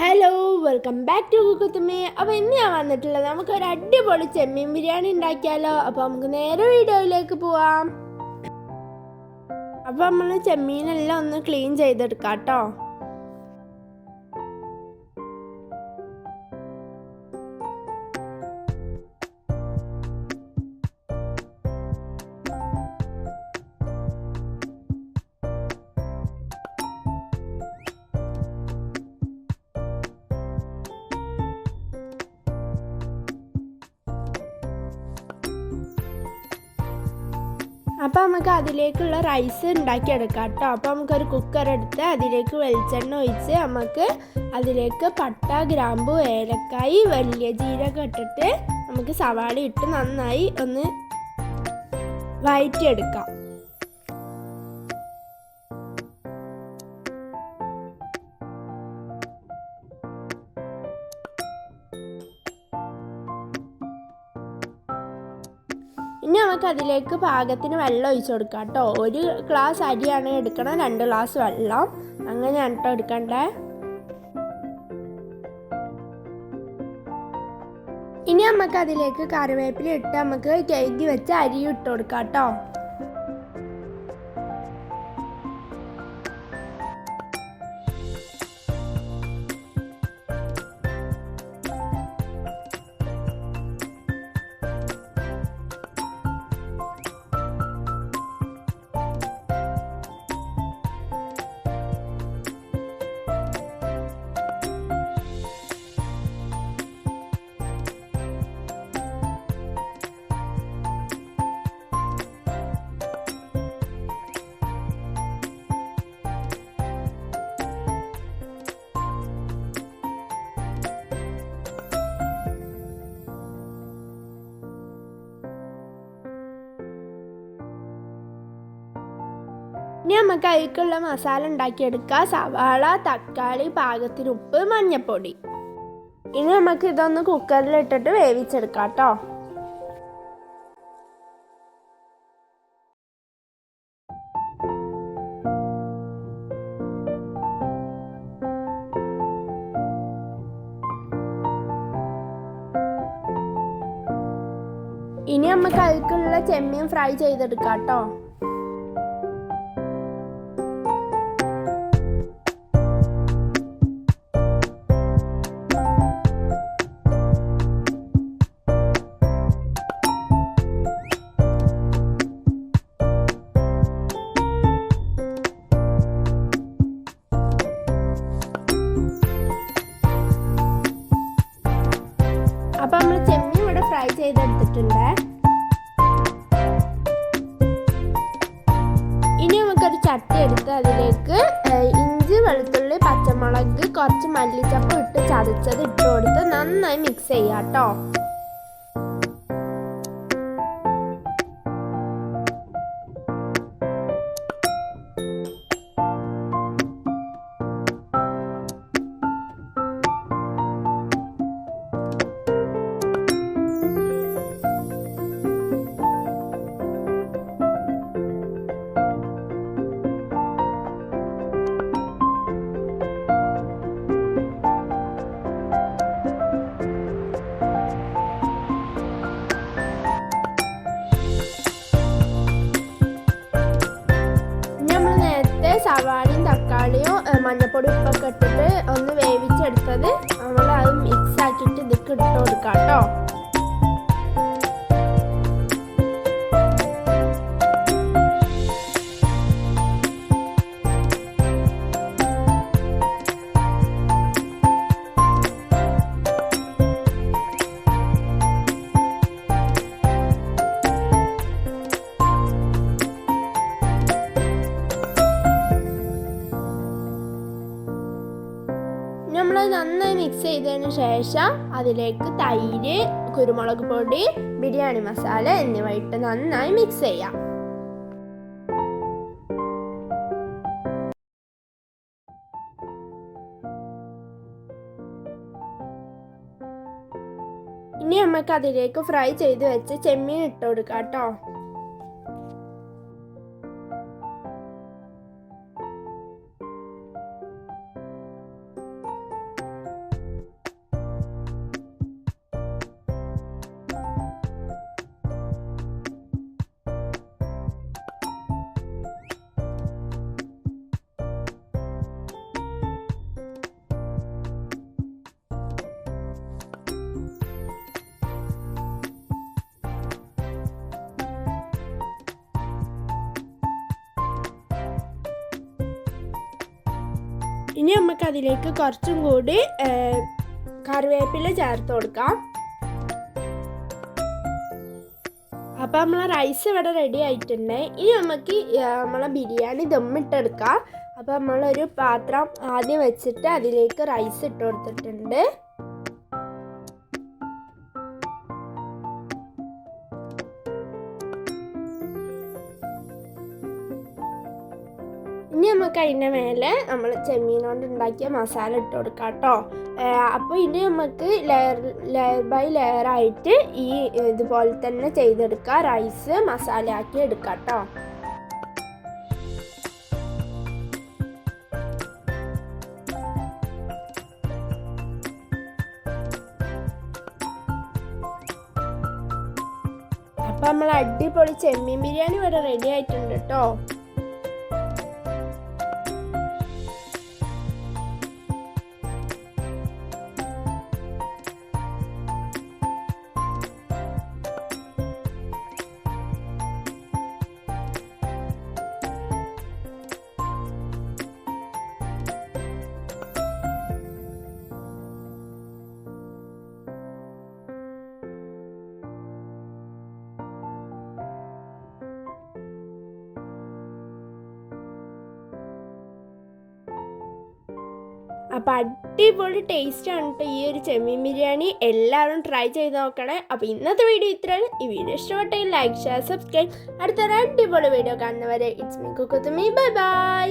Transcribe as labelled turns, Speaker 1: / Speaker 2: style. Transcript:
Speaker 1: Hello welcome back to Kukkuthummi അപ്പോൾ ഇന്ന് ഞാൻ വന്നിട്ടുള്ളത് നമുക്ക് ഒരു അടിപൊളി ചെമ്മീൻ ബിരിയാണി ഉണ്ടാക്കിയാലോ? അപ്പോൾ നമുക്ക് നേരെ വീഡിയോയിലേക്ക് പോവാം. അപ്പോൾ നമ്മൾ ചെമ്മീനെല്ലാം ഒന്ന് ക്ലീൻ ചെയ്തെടുക്കാം കേട്ടോ അപ്പോൾ നമുക്ക് അതിലേക്കുള്ള റൈസ് ഉണ്ടാക്കിയെടുക്കാം കേട്ടോ അപ്പോൾ നമുക്കൊരു കുക്കർ എടുത്ത് അതിലേക്ക് വെളിച്ചെണ്ണ ഒഴിച്ച് നമുക്ക് അതിലേക്ക് പട്ട ഗ്രാമ്പു ഏലക്കായി വലിയ ജീരകം ഇട്ടിട്ട് നമുക്ക് സവാള ഇട്ട് നന്നായി ഒന്ന് വഴറ്റിയെടുക്കാം നമുക്ക് അതിലേക്ക് പാകത്തിന് വെള്ളം ഒഴിച്ച് കൊടുക്കാം കേട്ടോ. ഒരു ഗ്ലാസ് അരിയാണ് എടുക്കണം രണ്ട് ഗ്ലാസ് വെള്ളം. അങ്ങനെയാണ് കേട്ടോ എടുക്കണ്ടേ. ഇനി നമുക്ക് അതിലേക്ക് കറിവേപ്പില ഇട്ട് നമുക്ക് കഴുകി വെച്ച് അരി ഇട്ട് കൊടുക്കാം കേട്ടോ. ഇനി നമുക്ക് അതിലേക്കുള്ള മസാല ഉണ്ടാക്കിയെടുക്കുക. സവാള തക്കാളി പാകത്തിന് ഉപ്പ് മഞ്ഞൾപ്പൊടി ഇനി നമുക്ക് ഇതൊന്ന് കുക്കറിൽ ഇട്ടിട്ട് വേവിച്ചെടുക്കാം കേട്ടോ. ഇനി നമുക്ക് അതിലേക്കുള്ള ചെമ്മീൻ ഫ്രൈ ചെയ്തെടുക്കാം കേട്ടോ. ചെയ്തെടുത്തിട്ടുണ്ട്. ഇനി നമുക്കൊരു ചട്ടി എടുത്ത് അതിലേക്ക് ഇഞ്ചി വെളുത്തുള്ളി പച്ചമുളക് കുറച്ച് മല്ലിച്ചപ്പ് ഇട്ട് ചതച്ചത് ഇട്ട് കൊടുത്ത് നന്നായി മിക്സ് ചെയ്യാം കേട്ടോ മഞ്ഞപ്പൊടി ഉപ്പൊക്കെ ഇട്ടിട്ട് ഒന്ന് വേവിച്ചെടുത്തത്. നമ്മൾ അത് മിക്സ് ആക്കിയിട്ട് ഇതൊക്കെ ഇട്ട് കൊടുക്കാം കേട്ടോ. നന്നായി മിക്സ് ചെയ്തതിന് ശേഷം അതിലേക്ക് തൈര് കുരുമുളക് പൊടി ബിരിയാണി മസാല എന്നിവ ഇട്ട് നന്നായി മിക്സ് ചെയ്യാം. ഇനി നമുക്ക് അതിലേക്ക് ഫ്രൈ ചെയ്ത് വെച്ച് ചെമ്മീൻ ഇട്ട് കൊടുക്കാം കേട്ടോ. ഇനി നമുക്ക് അതിലേക്ക് കുറച്ചും കൂടി കറിവേപ്പില ചേർത്ത് കൊടുക്കാം. അപ്പം നമ്മളെ റൈസ് ഇവിടെ റെഡി ആയിട്ടുണ്ട്. ഇനി നമുക്ക് നമ്മളെ ബിരിയാണി ദമ്മിട്ടെടുക്കാം. അപ്പം നമ്മളൊരു പാത്രം ആദ്യം വെച്ചിട്ട് അതിലേക്ക് റൈസ് ഇട്ട് കൊടുത്തിട്ടുണ്ട്. ഇനി നമുക്ക് അതിന്റെ മേലെ നമ്മൾ ചെമ്മീൻ കൊണ്ട് ഉണ്ടാക്കിയ മസാല ഇട്ട് കൊടുക്കാം കേട്ടോ അപ്പോൾ ഇനി നമുക്ക് ലെയർ ലെയർ ബൈ ലെയർ ആയിട്ട് ഈ ഇതുപോലെ തന്നെ ചെയ്തെടുക്കുക റൈസ് മസാല ആക്കി എടുക്കാം കേട്ടോ അപ്പം നമ്മൾ അടിപൊളി ചെമ്മീൻ ബിരിയാണി ഇവിടെ റെഡി ആയിട്ടുണ്ട് കേട്ടോ അപ്പം അടിപൊളി ടേസ്റ്റ് ആണ് കേട്ടോ ഈ ഒരു ചെമ്മീൻ ബിരിയാണി. എല്ലാവരും ട്രൈ ചെയ്ത് നോക്കണേ. അപ്പോൾ ഇന്നത്തെ വീഡിയോ ഇത്രയാണ്. ഈ വീഡിയോ ഇഷ്ടപ്പെട്ടെങ്കിൽ ലൈക്ക് ഷെയർ സബ്സ്ക്രൈബ് അടുത്തൊരു അടിപൊളി വീഡിയോ കാണുന്നവരെ it's me Kukkuthummi bye bye